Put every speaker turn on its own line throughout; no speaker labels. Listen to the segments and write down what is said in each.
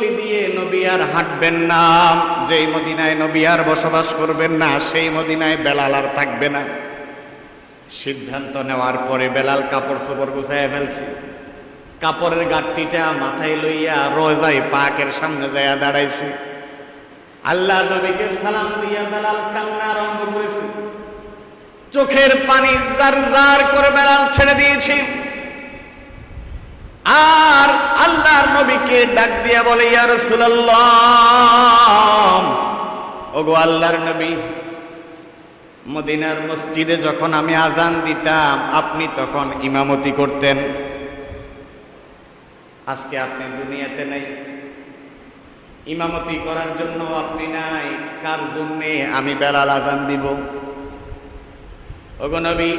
দিয়ে নবী আর হাঁটবেন না। যেই মদিনায় নবী আর বসবাস করবেন না, সেই মদিনায় বেলাল আর থাকবে না। সিদ্ধান্ত নেওয়ার পরে বেলাল কাপড় চোপড় গুছাইয়া ফেলছি। কাপড়ের গাঠটিটা মাথায় লইয়া রোজাই পাকের সামনে যাইয়া দাঁড়াইছি। আল্লাহ নবীকে সালাম দিয়া বেলাল কান্না আরম্ভ করেছি। চোখের পানি জার জার করে বেলাল ছেড়ে দিয়েছি। আর আল্লাহর নবীকে ডাক দিয়া বলে, ইয়া রাসূলুল্লাহ। ওগো আল্লাহর নবী, মদিনার মসজিদে যখন আমি আজান দিতাম, আপনি তখন ইমামতি করতেন। আজকে আপনি দুনিয়াতে নেই। ইমামতি করার জন্য আপনি নাই। কার জন্যে আমি বেলাল আজান দিব? ওগো নবী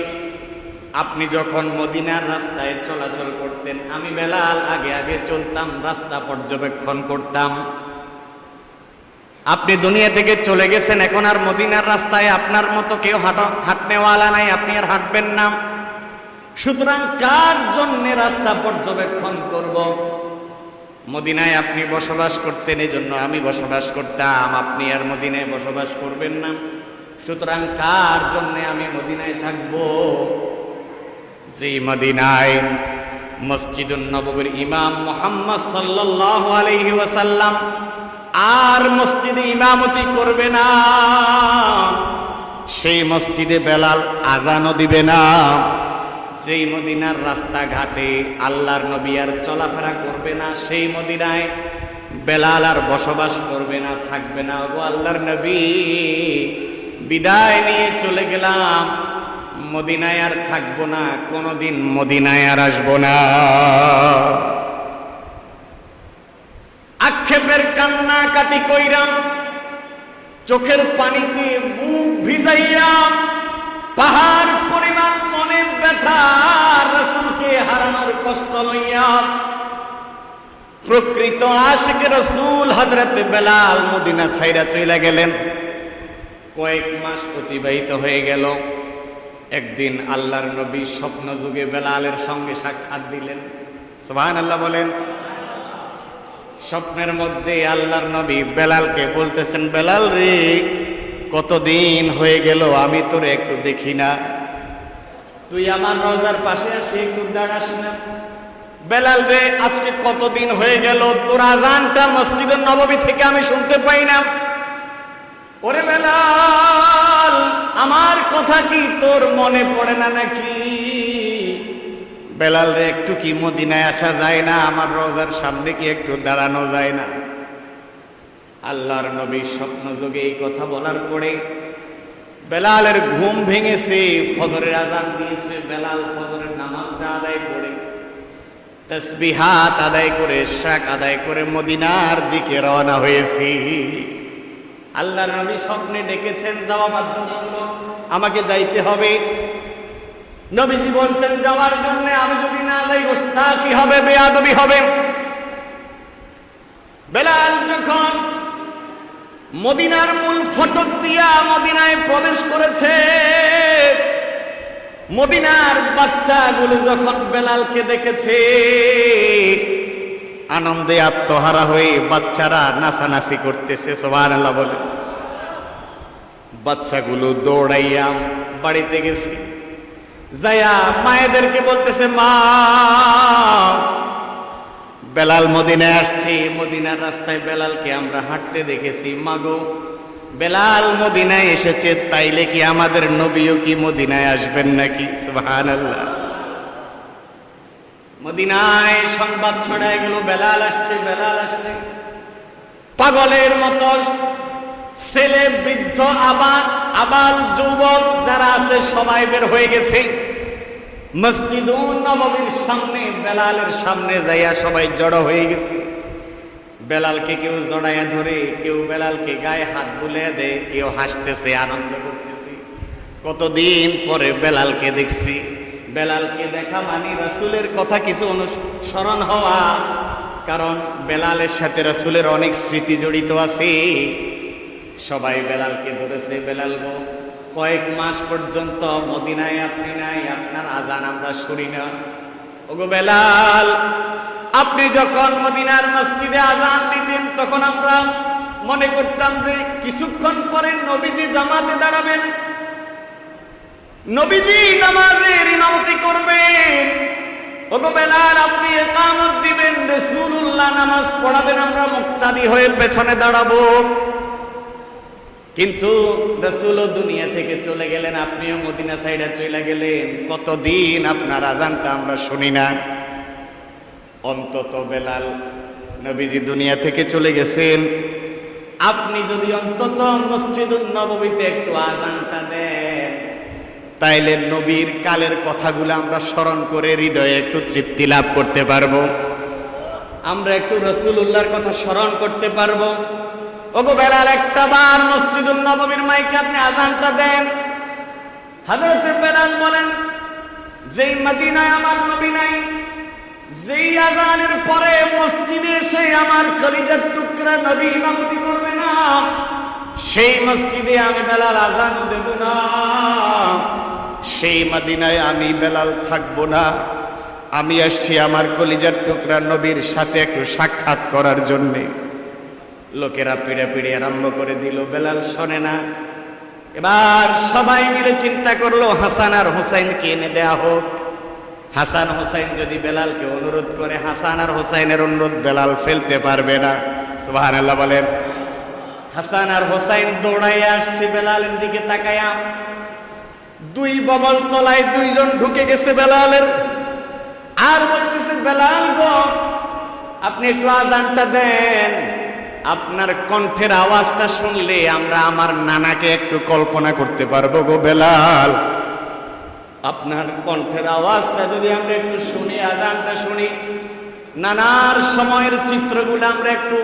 আপনি যখন মদিনার রাস্তায় চলাচল করতেন, আমি বেলাল আগে আগে চলতাম, রাস্তা পর্যবেক্ষণ করতাম। আপনি দুনিয়া থেকে চলে গেছেন, এখন আর মদিনার রাস্তায় আপনার মতো কেউ হাঁটা, হাঁটনেওয়ালা নাই, আপনি আর হাঁটবেন না। সুতরাং কার জন্যে রাস্তা পর্যবেক্ষণ করব? মদিনায় আপনি বসবাস করতেন এই জন্য আমি বসবাস করতাম। আপনি আর মদিনায় বসবাস করবেন না। সুতরাং কার জন্যে আমি মদিনায় থাকব? যে মদিনায় মসজিদুন নববীর ইমাম মোহাম্মদ সাল্লাল্লাহু আলাইহি ওয়াসাল্লাম আর মসজিদে ইমামতি করবে না, সেই মসজিদে বেলাল আজানও দিবে না। সেই মদিনার রাস্তাঘাটে আল্লাহর নবী আর চলাফেরা করবে না, সেই মদিনায় বেলাল আর বসবাস করবে না, থাকবে না। ও আল্লাহর নবী, বিদায় নিয়ে চলে গেলাম। মদিনায় আর থাকব না, কোনোদিন মদিনায় আর আসব না। আক্ষেপের কান্না কাটি কইরাম, চোখের পানিতে বুক ভিজাইয়া পাহাড় পরিমাণ মনে ব্যথা, রসুলকে হারানোর কষ্ট লইয়া প্রকৃত আশিক রসুল হজরত বেলাল মদিনা ছাইরা চইলা গেলেন। কয়েক মাস অতিবাহিত হয়ে গেল। একদিন আল্লাহর নবী স্বপ্ন যুগে বেলালের সঙ্গে সাক্ষাৎ দিলেন। সোহান আল্লাহ বলেন, স্বপ্নের মধ্যে আল্লাহর নবী বেলালকে বলতেছেন, বেলাল রে, কতদিন হয়ে গেল আমি তোরে একটু দেখি না। তুই আমার রোজার পাশে আসি, একটু দাঁড়াস না। বেলাল রে, আজকে কতদিন হয়ে গেল? তোর আজানটা মসজিদের নববী থেকে আমি শুনতে পাই না। ওরে বেলাল কথা কি তোর মনে পড়ে না নাকি? বেলাল রে, একটু কি মদিনায় আসা যায় না? আমার রোজার সামনে কি একটু দাঁড়ানো যায় না? আল্লাহর নবী স্বপ্ন যোগে এই কথা বলার পরে বেলালের ঘুম ভেঙেছে, ফজরের আজান দিয়েছে, বেলাল ফজরের নামাজটা আদায় করে তসবিহাত আদায় করে, শাক আদায় করে মদিনার দিকে রওনা হয়েছি। আল্লাহর নবী স্বপ্নে ডেকেছেন, যাওয়া বাধ্যতামূলক। আমাকে যাইতে হবে। নবীজি বলছেন, যাওয়ার জন্য আমি যদি না যাই তা কি হবে? বেয়াদবি হবে। বেলাল যখন মদিনার মূল ফটক দিয়া মদিনায় প্রবেশ করেছে, মদিনার বাচ্চাগুলো যখন বেলালকে দেখেছে, আনন্দে আত্মহারা হয়ে বাচ্চারা নাচানাচি করতেছে সবার বলে। বাচ্চাগুলো দৌড়াইয়া বাড়িতে গেছে। যায়া মায়েদেরকে বলতেছে, মা, বেলাল মদিনায় আসছে। মদিনার রাস্তায় বেলালকে আমরা হাঁটতে দেখেছি। মাগো বেলাল মদিনায় এসেছে, তাইলে কি আমাদের নবীও কি মদিনায় আসবেন নাকি? মদিনায় সংবাদ ছড়ায় গেল, বেলাল আসছে বেলাল আসছে। পাগলের মতো ছেলে, বৃদ্ধ, আবার, আবাল, যুবক যারা আছে, সবাই বের হয়ে গেছে। মসজিদুন নববীর সামনে, বেলালের সামনে যাইয়া সবাই জড়ো হয়ে গেছে। বেলালকে কেউ জড়াইয়া ধরে, কেউ বেলালকে গায়ে হাত বুলে দেয়, কেউ হাসতেছে, আনন্দ করতেছে। কতদিন পরে বেলালকে দেখছি। বেলালকে দেখা মানে রাসুলের কথা কিছু অনুসরণ হওয়া। কারণ বেলালের সাথে রাসুলের অনেক স্মৃতি জড়িত আছে। সবাই বেলালকে ধরেছে বেলাল গো, কয়েক মাস পর্যন্ত মদিনায় আপনি নাই, আপনার আজান আমরা শুনি না। ওগো বেলাল, আপনি যখন মদিনার মসজিদে আজান দিতেন, তখন আমরা মনে করতাম যে কিছুক্ষণ পরে নবীজি জামাতে দাঁড়াবেন। নবীজি নামাজের ইমামতি করবেন। ওগো বেলাল, আপনি একামত দিবেন, রাসূলুল্লাহ নামাজ পড়াবেন, আমরা মুক্তাদি হয়ে পেছনে দাঁড়াবো। কিন্তু রসুলও দুনিয়া থেকে চলে গেলেন, আপনিও মদিনা সাইডে চলে গেলেন। কতদিন আপনার আজানটা আমরা শুনি না। অন্তত বেলাল নবীজি দুনিয়া থেকে চলে গেছেন। আপনি যদি অন্তত মসজিদুল নববীতে একটু আজানটা দেন, তাইলে নবীর কালের কথাগুলো আমরা স্মরণ করে হৃদয়ে একটু তৃপ্তি লাভ করতে পারব। আমরা একটু রসুল উল্লাহর কথা স্মরণ করতে পারব। ওগো বেলাল, একটা বার মসজিদুল নববীর মাইকে আপনি আজানটা দেন। হাজরতে বেলাল বলেন, যেই মদিনায় আমার নবী নাই, যেই আজানের পরে মসজিদে এসে আমার কলিজার টুকরা নবী ইমামতি করবে না, সেই মসজিদে আমি বেলাল আজান দেব না। সেই মদিনায় আমি বেলাল থাকব না। আমি আসছি আমার কলিজার টুকরা নবীর সাথে একটু সাক্ষাৎ করার জন্যে। লোকেরা পিড়ে পিড়ে আরম্ভ করে দিল, বেলাল শোনে না। এবার সবাই মিলে চিন্তা করল, হাসান আর হোসাইনকে এনে দেয়া হোক। হাসান হোসাইন যদি বেলালকে অনুরোধ করে, হাসান আর হোসাইনের অনুরোধ বেলাল ফেলতে পারবে না। সুবহানাল্লাহ বলেন। হাসান আর হোসাইন দৌড়াইয়া আসছে, বেলালের দিকে তাকায়া। দুই ববল তলায় দুইজন ঢুকে গেছে বেলালের। আর বলতেছে, বেলাল গো, আপনি একটু আজানটা দেন। আপনার কণ্ঠের আওয়াজটা শুনলে আমরা আমার নানাকে একটু কল্পনা করতে পারব গো বেলাল। আপনার কণ্ঠের আওয়াজটা যদি আমরা একটু শুনি, আজানটা শুনি, নানার সময়ের চিত্রগুলো আমরা একটু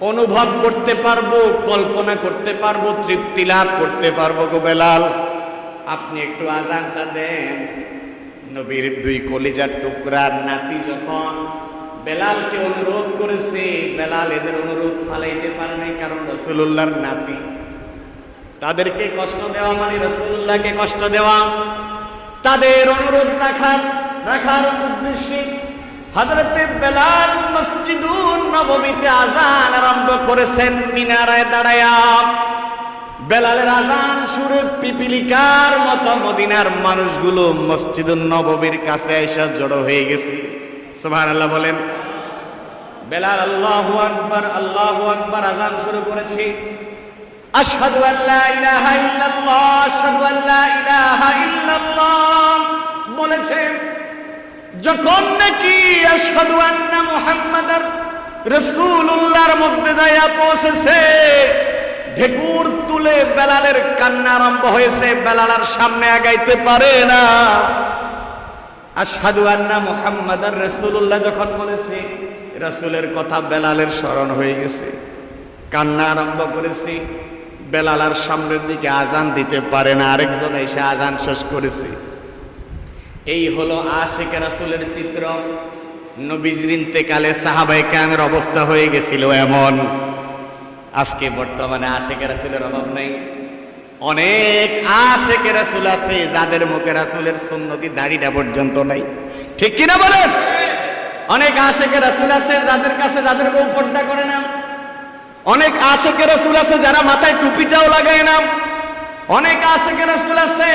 অনুভব করতে পারব, কল্পনা করতে পারব, তৃপ্তি লাভ করতে পারব গো বেলাল। আপনি একটু আজানটা দেন। নবীর দুই কলিজার টুকরার নাতি যখন বেলালকে অনুরোধ করেছে, বেলাল এদের অনুরোধ ফালাইতে পারে নাই কারণ রসুল্লাহর নাতি। তাদেরকে কষ্ট দেওয়া মানে রসুল্লাহকে কষ্ট দেওয়া। তাদের অনুরোধ রাখার রাখার উদ্দেশ্যে হজরতে বেলাল মসজিদুন নবমীতে আজান আরম্ভ করেছেন মিনারায় দাঁড়ায়া। বেলালের আজান সুরে পিপিলিকার মতো মদিনার মানুষগুলো মসজিদুন নবমীর কাছে এসে জড়ো হয়ে গেছে। সুবহানাল্লাহ বলেন। বেলাল, আল্লাহু আকবার আল্লাহু আকবার আজান শুরু করেছি। আশহাদু আল্লা ইলাহা ইল্লাল্লাহ, আশহাদু আল্লা ইলাহা ইল্লাল্লাহ বলেছে, যখন নাকি আশহাদু আন্না মুহাম্মাদার রাসূলুল্লাহর মধ্যে যাইয়া পৌঁছেছে, ঢেকুর তুলে বেলালের কান্না আরম্ভ হয়েছে, বেলাল আর সামনে আগাইতে পারে না। আশহাদু আন্না মুহাম্মাদার রাসূলুল্লাহ যখন বলেছে, রাসূলের কথা বেলালের স্মরণ হয়ে গেছে। কান্না আরম্ভ করেছি, বেলাল আর সামনের দিকে আজান দিতে পারে না, আরেকজন এসে আজান শেষ করেছে। এই হলো আশেখ রাসূলের চিত্র। নবীজির ইন্তেকালে সাহাবায়ে কেরামের অবস্থা হয়ে গেছিল এমন। আজকে বর্তমানে আশেখ রাসূলের অভাব নেই। অনেক আশেখ রাসূল আছে যাদের মুখে রাসূলের সুন্নতি দাড়িটা পর্যন্ত নাই। ঠিক কিনা বলেন? অনেক আশেখ রাসুল আছে যাদের কাছে যাদের বউ পর্দা করে না। অনেক আশেখ রাসূল আছে যারা মাথায় টুপিটাও লাগায় না। অনেক আশেখ রাসুল আছে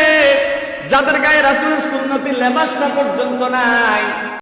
যাদের গায়ে রাসুলের সুন্নতি লেবাসটা পর্যন্ত নাই।